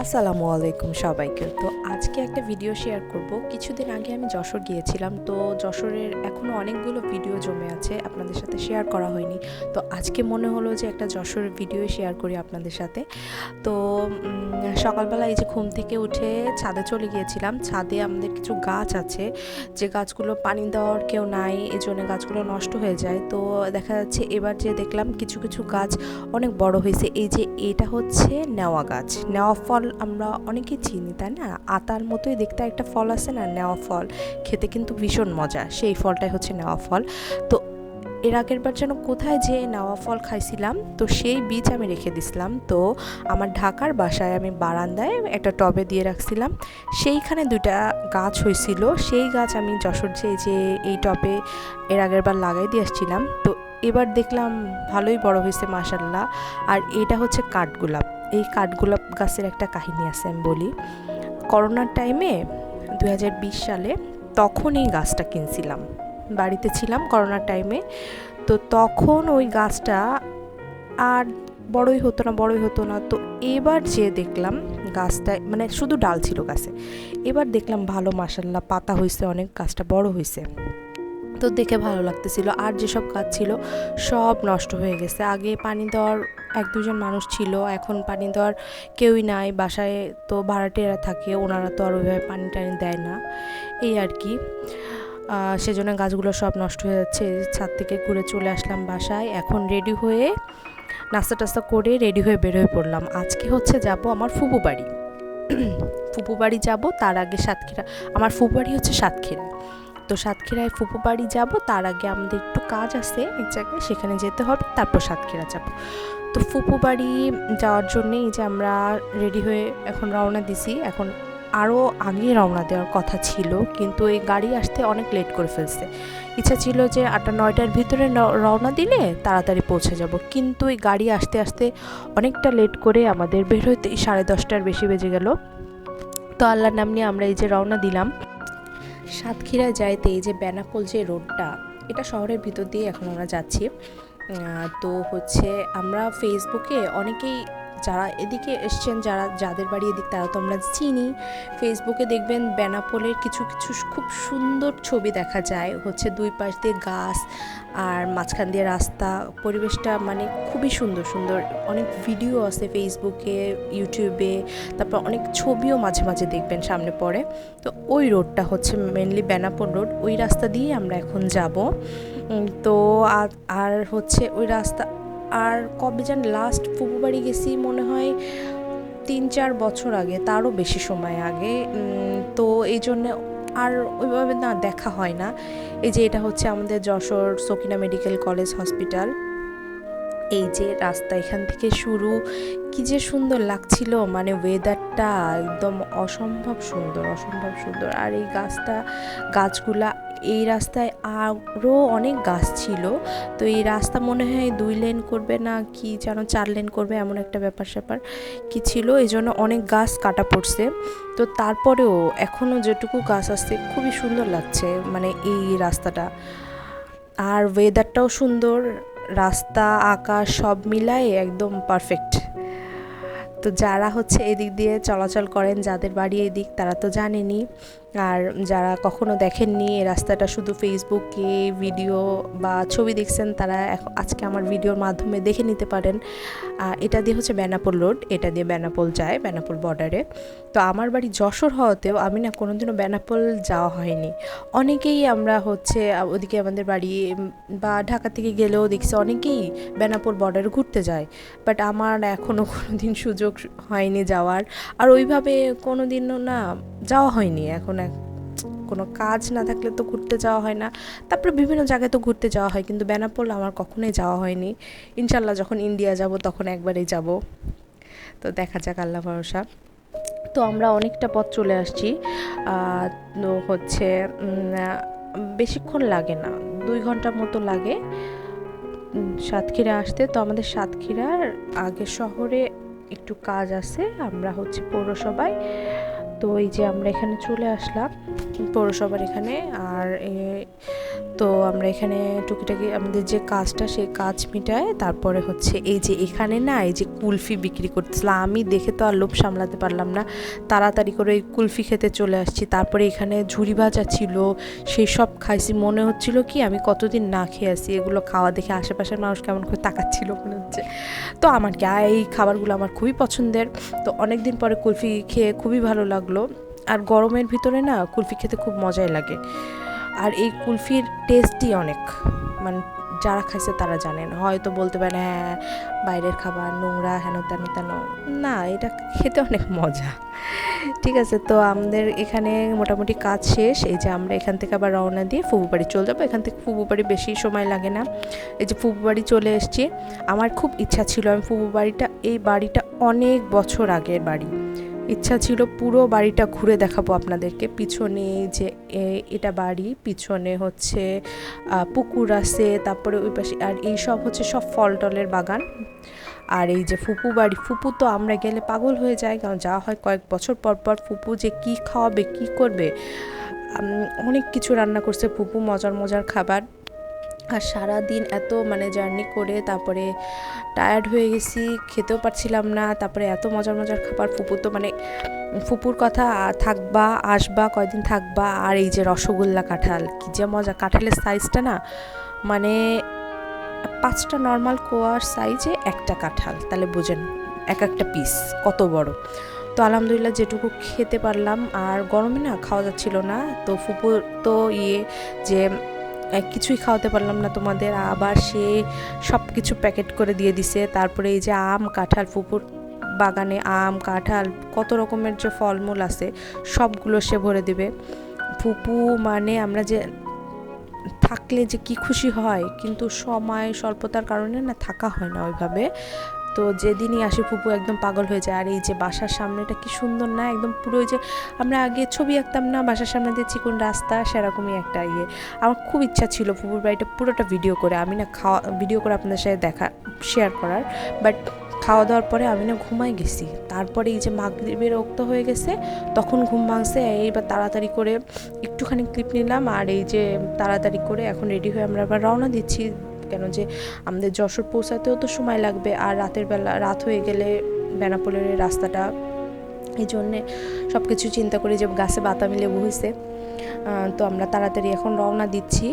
আসসালামু আলাইকুম সবাইকে। তো আজকে একটা ভিডিও শেয়ার করব। কিছুদিন আগে আমি যশোর গিয়েছিলাম, তো যশোরের এখনও অনেকগুলো ভিডিও জমে আছে, আপনাদের সাথে শেয়ার করা হয়নি। তো আজকে মনে হলো যে একটা যশোরের ভিডিও শেয়ার করি আপনাদের সাথে। তো সকালবেলা এই যে ঘুম থেকে উঠে ছাদে চলে গিয়েছিলাম। ছাদে আমাদের কিছু গাছ আছে, যে গাছগুলো পানি দেওয়ার কেউ নাই এই জন্য গাছগুলো নষ্ট হয়ে যায়। তো দেখা যাচ্ছে এবার যে দেখলাম কিছু কিছু গাছ অনেক বড় হয়েছে। এই যে এটা হচ্ছে নেওয়া গাছ। নেওয়া ফল আমরা অনেকেই চিনি, তাই না? আতার মতোই দেখতে একটা ফল আছে না, নেওয়া ফল। খেতে কিন্তু ভীষণ মজা। সেই ফলটাই হচ্ছে নেওয়া ফল। তো এর আগের বার যেন কোথায় যে নেওয়া ফল খাইছিলাম, তো সেই বীজ আমি রেখে দিছিলাম। তো আমার ঢাকার বাসায় আমি বারান্দায় একটা টবে দিয়ে রাখছিলাম। সেইখানে দুইটা গাছ হয়েছিল সেই গাছ আমি যশোর যে যে এই টবে এর আগের বার লাগাই দিয়ে আসছিলাম। তো এবার দেখলাম ভালোই বড় হয়েছে মাসাল্লাহ আর এটা হচ্ছে কাঠগোলাপ। এই কাঠগোলাপ গাছের একটা কাহিনী আছে, আমি বলি। করোনার টাইমে দু হাজার বিশ সালে তখন এই গাছটা কিনছিলাম। বাড়িতে ছিলাম করোনার টাইমে তো তখন ওই গাছটা আর বড়ই হতো না, বড়ই হতো না। তো এবার যে দেখলাম গাছটায় মানে শুধু ডাল ছিল গাছে। এবার দেখলাম ভালো মাসাল্লাহ পাতা হয়েছে অনেক, গাছটা বড় হয়েছে তো দেখে ভালো লাগতেছিল। আর যেসব গাছ ছিল সব নষ্ট হয়ে গেছে। আগে পানি দেওয়ার এক দুজন মানুষ ছিল, এখন পানি দেওয়ার কেউই নাই, বাসায় তো ভাড়াটিয়ারা থাকে, ওনারা তো আর ওইভাবে পানি টানি দেয় না। এই আর কি। সেজন্য গাছগুলো সব নষ্ট হয়ে যাচ্ছে, ছাদ থেকে ঘুরে চলে আসলাম বাসায়, এখন রেডি হয়ে নাস্তা টাস্তা করে রেডি হয়ে বের হয়ে পড়লাম। আজকে হচ্ছে যাব আমার ফুপু বাড়ি। ফুপু বাড়ি যাব, তার আগে সাতক্ষীরা, আমার ফুপু বাড়ি হচ্ছে সাতক্ষীরা। তো সাতক্ষীরায় ফুপু বাড়ি যাব, তার আগে আমাদের একটু কাজ আছে এক জায়গায় সেখানে যেতে হবে, তারপর সাতক্ষীরা যাব। তো ফুপু বাড়ি যাওয়ার জন্যে এই যে আমরা রেডি হয়ে এখন রওনা দিছি, এখন আরও আগে রওনা দেওয়ার কথা ছিল, কিন্তু এই গাড়ি আসতে অনেক লেট করে ফেলছে। ইচ্ছা ছিল যে আটটা নয়টার ভিতরে রওনা দিলে তাড়াতাড়ি পৌঁছে যাব, কিন্তু এই গাড়ি আসতে আসতে অনেকটা লেট করে আমাদের বের হইতে সাড়ে দশটার বেশি বেজে গেল। তো আল্লাহর নাম নিয়ে আমরা এই যে রওনা দিলাম সাতক্ষীরায় যাইতে এই যে বেনাপোল যে রোডটা, এটা শহরের ভিতর দিয়ে এখন আমরা যাচ্ছি। তো হচ্ছে আমরা ফেসবুকে অনেকেই যারা এদিকে এসছেন, যারা, যাদের বাড়ি এদিক, তারা তো আমরা চিনি। ফেসবুকে দেখবেন বেনাপোলের কিছু কিছু খুব সুন্দর ছবি দেখা যায়। হচ্ছে দুই পাশ দিয়ে গাছ আর মাঝখান দিয়ে রাস্তা। পরিবেশটা মানে খুবই সুন্দর সুন্দর। অনেক ভিডিও আছে ফেসবুকে ইউটিউবে তারপর অনেক ছবিও মাঝে মাঝে দেখবেন সামনে পড়ে। তো ওই রোডটা হচ্ছে মেনলি বেনাপোল রোড ওই রাস্তা দিয়ে আমরা এখন যাব। তো আর- আর হচ্ছে ওই রাস্তা আর কবে যেন লাস্ট ফুপু বাড়ি গেছি মনে হয় তিন চার বছর আগে, তারও বেশি সময় আগে। তো এই জন্যে আর ওইভাবে না দেখা হয় না। এই যে এটা হচ্ছে আমাদের Jessore Sakina medical college hospital. এই যে রাস্তা এখান থেকে শুরু, কি যে সুন্দর লাগছিল মানে ওয়েদারটা একদম অসম্ভব সুন্দর অসম্ভব সুন্দর। আর এই গাছটা, গাছগুলা এই রাস্তায় আরও অনেক গাছ ছিল। তো এই রাস্তা মনে হয় দুই লেন করবে না কি যেন চার লেন করবে এমন একটা ব্যাপার স্যাপার কি ছিল। এই জন্য অনেক গাছ কাটা পড়ছে। তো তারপরেও এখনও যেটুকু গাছ আসছে খুবই সুন্দর লাগছে মানে এই রাস্তাটা। আর ওয়েদারটাও সুন্দর, রাস্তা, আকাশ সব মিলায়ে একদম পারফেক্ট তো যারা হচ্ছে এদিক দিয়ে চলাচল করেন, যাদের বাড়ি এদিক, তারা তো জানেনই। আর যারা কখনো দেখেননি, এই রাস্তাটা শুধু ফেসবুকে ভিডিও বা ছবি দেখছেন, তারা আজকে আমার ভিডিওর মাধ্যমে দেখে নিতে পারেন। এটা দিয়ে হচ্ছে বেনাপোল রোড, এটা দিয়ে বেনাপোল যায়, বেনাপোল বর্ডারে তো আমার বাড়ি যশোর হওয়াতেও আমি না কোনোদিনও বেনাপোল যাওয়া হয়নি। অনেকেই আমরা হচ্ছে ওদিকে আমাদের বাড়ি বা ঢাকা থেকে গেলেও দেখছি অনেকেই বেনাপোল বর্ডারে ঘুরতে যায়। বাট আমার এখনও কোনো দিন সুযোগ হয়নি যাওয়ার। আর ওইভাবে কোনো দিনও না যাওয়া হয়নি, এখন কোনো কাজ না থাকলে তো ঘুরতে যাওয়া হয় না। তারপরে বিভিন্ন জায়গায় তো ঘুরতে যাওয়া হয়, কিন্তু বেনাপোল আমার কখনোই যাওয়া হয়নি। ইনশাল্লাহ যখন ইন্ডিয়া যাব তখন একবারেই যাব। তো দেখা যাক, আল্লাহ ভরসা। তো আমরা অনেকটা পথ চলে আসছি। তো হচ্ছে বেশিক্ষণ লাগে না, দুই ঘণ্টার মতো লাগে সাতক্ষীরা আসতে। তো আমাদের সাতক্ষীরার আগে শহরে একটু কাজ আছে, আমরা হচ্ছে পৌরসভায় তো এই যে আমরা এখানে চলে আসলাম পৌরসভার এখানে আর তো আমরা এখানে টুকিটাকি আমাদের যে কাজটা সেই কাজ মিটায়, তারপরে হচ্ছে এই যে এখানে না এই যে কুলফি বিক্রি করতেছিলাম আমি দেখে তো আর লোভ সামলাতে পারলাম না। তাড়াতাড়ি করে এই কুলফি খেতে চলে আসছি। তারপরে এখানে ঝুড়ি ভাজা ছিল, সেই সব খাইছি। মনে হচ্ছিল কি আমি কতদিন না খেয়ে আসি, এগুলো খাওয়া দেখে আশেপাশের মানুষ কেমন করে তাকাচ্ছিল মনে হচ্ছে। তো আমার কি এই খাবারগুলো আমার খুবই পছন্দের। তো অনেক দিন পরে কুলফি খেয়ে খুবই ভালো লাগল। আর গরমের ভিতরে না কুলফি খেতে খুব মজাই লাগে। আর এই কুলফির টেস্টই অনেক। মানে যারা খাইছে তারা জানেন। হয়তো বলতে পারেন হ্যাঁ বাইরের খাবার, নোংরা, হেন তেন তেন। না, এটা খেতে অনেক মজা। ঠিক আছে, তো আমাদের এখানে মোটামুটি কাজ শেষ। এই যে আমরা এখান থেকে আবার রওনা দিয়ে ফুবু বাড়ি চলে যাব। এখান থেকে ফুবু বাড়ি বেশি সময় লাগে না। এই যে ফুবু বাড়ি চলে এসছি। আমার খুব ইচ্ছা ছিল আমি ফুবু বাড়িটা, এই বাড়িটা অনেক বছর আগের বাড়ি। ইচ্ছা ছিল পুরো বাড়িটা ঘুরে দেখাবো আপনাদেরকে। পিছনে যে এটা বাড়ি, পিছনে হচ্ছে পুকুর আছে, তারপরে ওই পাশে, আর এই সব হচ্ছে সব ফল টলের বাগান। আর এই যে ফুপু বাড়ি, ফুপু তো আমরা গেলে পাগল হয়ে যায়, কারণ যাওয়া হয় কয়েক বছর পর পর ফুপু যে কি খাওয়াবে, কি করবে অনেক কিছু রান্না করছে ফুপু, মজার মজার খাবার। আর সারা দিন এত মানে জার্নি করে তারপরে টায়ার্ড হয়ে গেছি, খেতেও পারছিলাম না, তারপরে এত মজার মজার খাবার, ফুপুর তো মানে ফুপুর কথা থাকবা, আসবা, কয়দিন থাকবা, আর এই যে রসগোল্লা কাঁঠাল, কি যে মজা, কাঁঠালের সাইজটা না মানে পাঁচটা নর্মাল কোয়ার সাইজে একটা কাঁঠাল, তাহলে বোঝেন এক একটা পিস কত বড়। তো আলহামদুলিল্লাহ যেটুকু খেতে পারলাম, আর গরমে না খাওয়া যাচ্ছিল না, তো ফুপুর তো ইয়ে যে কিছুই খাওয়াতে পারলাম না তোমাদের। আবার সে সব কিছু প্যাকেট করে দিয়ে দিছে। তারপরে এই যে আম, কাঁঠাল ফুপুর বাগানে আম, কাঁঠাল, কত রকমের যে ফলমূল আছে, সবগুলো সে ভরে দেবে। ফুপু মানে আমরা যে থাকলে যে কি খুশি হয়, কিন্তু সময় স্বল্পতার কারণে না থাকা হয় না ওইভাবে। তো যেদিনই আসে ফুপু একদম পাগল হয়ে যায়। আর এই যে বাসার সামনেটা কি সুন্দর না, একদম পুরো যে আমরা আগে ছবি আঁকতাম না, বাসার সামনে দিয়ে চিকন রাস্তা, সেরকমই একটা ইয়ে। আমার খুব ইচ্ছা ছিল ফুপুর বাড়িটা পুরোটা ভিডিও করে, আমি না খাওয়া ভিডিও করে আপনাদের সাথে দেখা শেয়ার করার। বাট খাওয়া দাওয়ার পরে আমি না ঘুমাই গেছি। তারপরে এই যে মাগরিবের রক্ত হয়ে গেছে, তখন ঘুম ভাঙছে। এইবার তাড়াতাড়ি করে একটুখানি ক্লিপ নিলাম। আর এই যে তাড়াতাড়ি করে এখন রেডি হয়ে আমরা আবার রওনা দিচ্ছি। কেন যে আমাদের যশোর পৌঁছাতেও তো সময় লাগবে আর রাতের বেলা, রাত হয়ে গেলে বেনাপোলের রাস্তাটা, এই জন্যে সব কিছু চিন্তা করে যে গাছে বাতামি লেবু হয়েছে তো আমরা তাড়াতাড়ি এখন রওনা দিচ্ছি।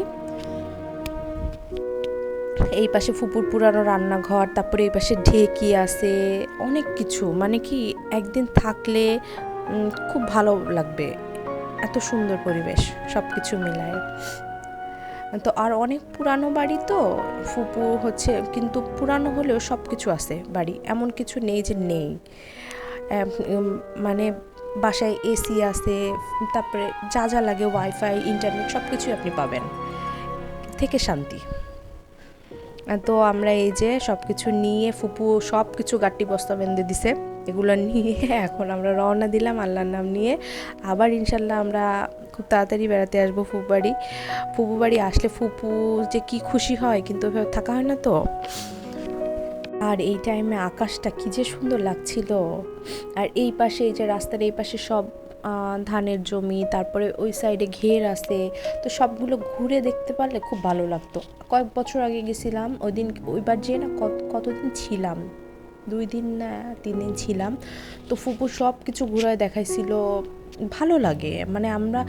এই পাশে ফুপুর পুরানো রান্নাঘর, তারপরে এই পাশে ঢেকি আছে, অনেক কিছু। মানে কি, একদিন থাকলে খুব ভালো লাগবে। এত সুন্দর পরিবেশ সব কিছু মিলায়। তো আর অনেক পুরানো বাড়ি তো, ফুপু হচ্ছে, কিন্তু পুরানো হলেও সব কিছু আছে বাড়ি, এমন কিছু নেই যে নেই। মানে বাসায় এসি আছে, তারপরে যা যা লাগে ওয়াইফাই, ইন্টারনেট সব কিছুই আপনি পাবেন, থেকে শান্তি। তো আমরা এই যে সব কিছু নিয়ে ফুপু সব কিছু গাট্টি বস্তা বেঁধে দিছে। এগুলো নিয়ে এখন আমরা রওনা দিলাম আল্লাহর নাম নিয়ে। আবার ইনশাল্লাহ আমরা খুব তাড়াতাড়ি বেড়াতে আসব ফুপু বাড়ি ফুপু বাড়ি আসলে ফুপু যে কি খুশি হয় কিন্তু ওইভাবে থাকা হয় না তো। আর এই টাইমে আকাশটা কি যে সুন্দর লাগছিল। আর এই পাশে এই যে রাস্তার এই পাশে সব ধানের জমি, তারপরে ওই সাইডে ঘের আছে। তো সবগুলো ঘুরে দেখতে পারলে খুব ভালো লাগতো। কয়েক বছর আগে গেছিলাম, ওই দিন, ওইবার যেয়ে না কত, কতদিন ছিলাম। দুই দিন না, তিন দিন ছিলাম। তো ফুপু সব কিছু ঘুরায় দেখাইছিল, ভালো লাগে। মানে আমরা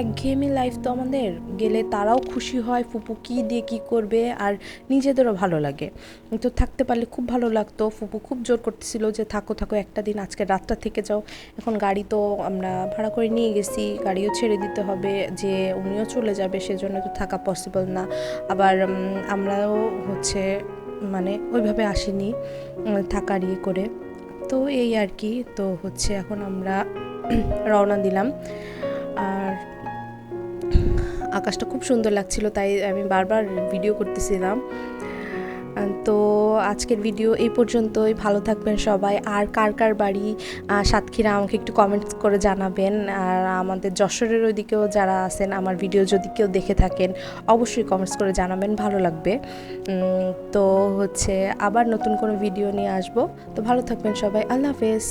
একঘেয়েমি লাইফ তো আমাদের, গেলে তারাও খুশি হয়, ফুপু কী দিয়ে কী করবে, আর নিজেদেরও ভালো লাগে। তো থাকতে পারলে খুব ভালো লাগতো। ফুপু খুব জোর করতেছিল যে, থাকো থাকো, একটা দিন, আজকে রাতটা থেকে যাও। এখন গাড়ি তো আমরা ভাড়া করে নিয়ে গেছি, গাড়িও ছেড়ে দিতে হবে, যে উনিও চলে যাবে, সেজন্য তো থাকা পসিবল না। আবার আমরাও হচ্ছে মানে ওইভাবে আসেনি থাকার ইয়ে করে। তো এই আর কি, তো হচ্ছে এখন আমরা রওনা দিলাম। আর আকাশটা খুব সুন্দর লাগছিল, তাই আমি বারবার ভিডিও করতেছিলাম। তো আজকের ভিডিও এই পর্যন্তই। ভালো থাকবেন সবাই। আর কার কার বাড়ি সাতক্ষীরা আমাকে একটু কমেন্টস করে জানাবেন। আর আমাদের যশোরের ওইদিকেও যারা আছেন, আমার ভিডিও যদি কেউ দেখে থাকেন, অবশ্যই কমেন্টস করে জানাবেন। ভালো লাগবে। তো হচ্ছে আবার নতুন কোনো ভিডিও নিয়ে আসব। তো ভালো থাকবেন সবাই। আল্লাহ হাফেজ।